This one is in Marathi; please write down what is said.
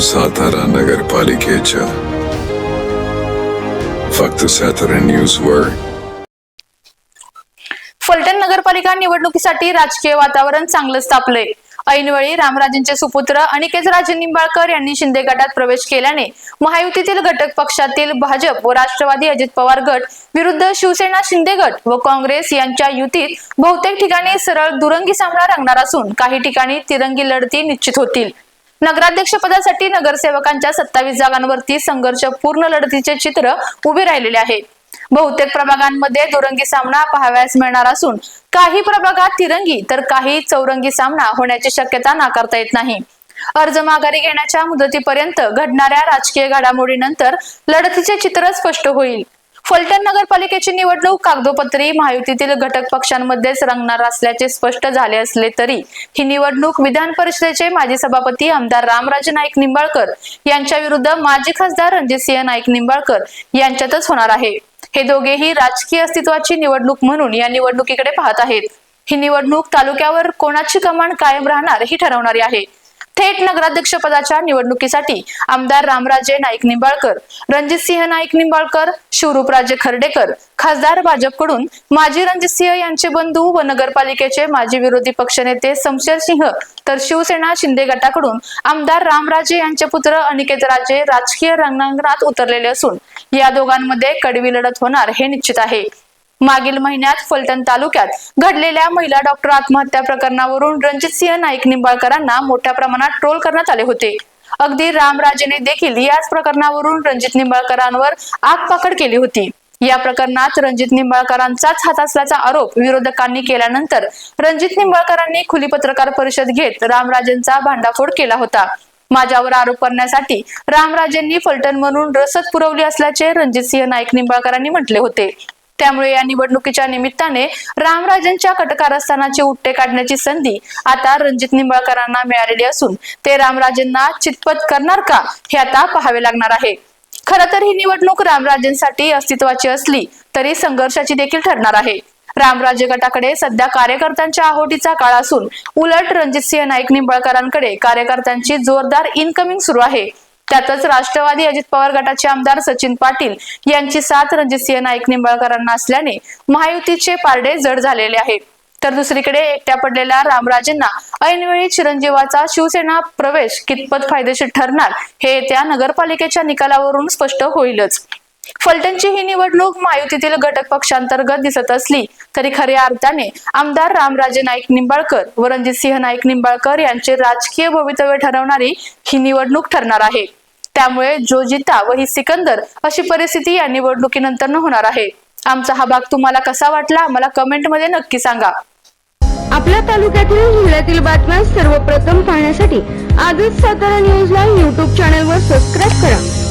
सातारा नगरपालिकेच्या फक्त सातारा न्यूजवर फलटण नगरपालिका निवडणुकीसाठी राजकीय वातावरण चांगलंच तापलंय ऐनवेळी रामराजेंचे सुपुत्र अनिकेत राजे निंबाळकर यांनी शिंदे गटात प्रवेश केल्याने महायुतीतील घटक पक्षातील भाजप व राष्ट्रवादी अजित पवार गट विरुद्ध शिवसेना शिंदे गट व काँग्रेस यांच्या युतीत बहुतेक ठिकाणी सरळ दुरंगी सामना रंगणार असून काही ठिकाणी तिरंगी लढती निश्चित होतील. नगराध्यक्ष पदासाठी नगरसेवकांच्या सत्तावीस जागांवरती संघर्षपूर्ण लढतीचे चित्र उभे राहिलेले आहे. बहुतेक प्रभागांमध्ये दुरंगी सामना पाहावयास मिळणार असून काही प्रभागात तिरंगी तर काही चौरंगी सामना होण्याची शक्यता नाकारता येत नाही. अर्ज माघारी घेण्याच्या मुदतीपर्यंत घडणाऱ्या राजकीय घडामोडीनंतर लढतीचे चित्र स्पष्ट होईल. फलटण नगरपालिकेची निवडणूक कागदोपत्री महायुतीतील घटक पक्षांमध्येच रंगणार असल्याचे स्पष्ट झाले असले तरी ही निवडणूक विधान परिषदेचे माजी सभापती आमदार रामराजे नाईक निंबाळकर यांच्या विरुद्ध माजी खासदार रणजितसिंह नाईक निंबाळकर यांच्यातच होणार आहे. हे दोघेही राजकीय अस्तित्वाची निवडणूक म्हणून या निवडणुकीकडे पाहत आहेत. ही निवडणूक तालुक्यावर कोणाची कमान कायम राहणार ही ठरवणारी आहे. थेट नगराध्यक्ष पदाच्या निवडणुकीसाठी आमदार रामराजे नाईक निंबाळकर रणजितसिंह नाईक निंबाळकर शिवरूपराजे खर्डेकर खासदार भाजपकडून माजी रणजितसिंह यांचे बंधू व नगरपालिकेचे माजी विरोधी पक्षनेते समशेर सिंह तर शिवसेना शिंदे गटाकडून आमदार रामराजे यांचे पुत्र अनिकेत राजे राजकीय रंगणांगणात उतरलेले असून या दोघांमध्ये कडवी लढत होणार हे निश्चित आहे. मागील महिन्यात फलटण तालुक्यात घडलेल्या महिला डॉक्टर आत्महत्या प्रकरणावरून रणजितसिंह नाईक निंबाळकरांना मोठ्या प्रमाणात ट्रोल करण्यात आले होते. अगदी रामराजेने देखील याच प्रकरणावरून रणजित निंबाळकरांवर आगपाकड केली होती. या प्रकरणात रणजित निंबाळकरांचाच हात असल्याचा आरोप विरोधकांनी केल्यानंतर रणजित निंबाळकरांनी खुली पत्रकार परिषद घेत रामराजेंचा भांडाफोड केला होता. माझ्यावर आरोप करण्यासाठी रामराजेंनी फलटण म्हणून रसद पुरवली असल्याचे रणजित सिंह नाईक निंबाळकरांनी म्हटले होते. त्यामुळे या निवडणुकीच्या निमित्ताने रामराजेंच्या कटकारस्थानाचे उट्टे काढण्याची संधी आता रणजित निंबाळकरांना मिळालेली असून ते रामराजेंना चितपत करणार का हे आता पाहावे लागणार आहे. खर तर ही निवडणूक रामराजेंसाठी अस्तित्वाची असली तरी संघर्षाची देखील ठरणार आहे. रामराजे गटाकडे सध्या कार्यकर्त्यांच्या आहोटीचा काळ असून उलट रणजितसिंह नाईक निंबाळकरांकडे कार्यकर्त्यांची जोरदार इनकमिंग सुरू आहे. त्यातच राष्ट्रवादी अजित पवार गटाचे आमदार सचिन पाटील यांची साथ रणजितसिंह नाईक निंबाळकरांना असल्याने महायुतीचे पारडे जड झालेले आहे तर दुसरीकडे एकट्या पडलेल्या रामराजेंना ऐनवेळी चिरंजीवाचा शिवसेना प्रवेश कितपत फायदेशीर ठरणार हे त्या नगरपालिकेच्या निकालावरून स्पष्ट होईलच. फलटणची ही निवडणूक महायुतीतील घटक पक्षांतर्गत दिसत असली तरी खऱ्या अर्थाने आमदार रामराजे नाईक निंबाळकर व रणजितसिंह नाईक निंबाळकर यांचे राजकीय भवितव्य ठरवणारी ही निवडणूक ठरणार आहे. त्यामुळे जो जिता व ही सिकंदर अशी परिस्थिती या निवडणुकीनंतर होणार आहे. आमचा हा भाग तुम्हाला कसा वाटला मला कमेंटमध्ये नक्की सांगा. आपल्या तालुक्यातील जिल्ह्यातील बातम्या सर्वप्रथम पाहण्यासाठी आजच सातारा न्यूजला युट्यूब चॅनलवर सबस्क्राईब करा.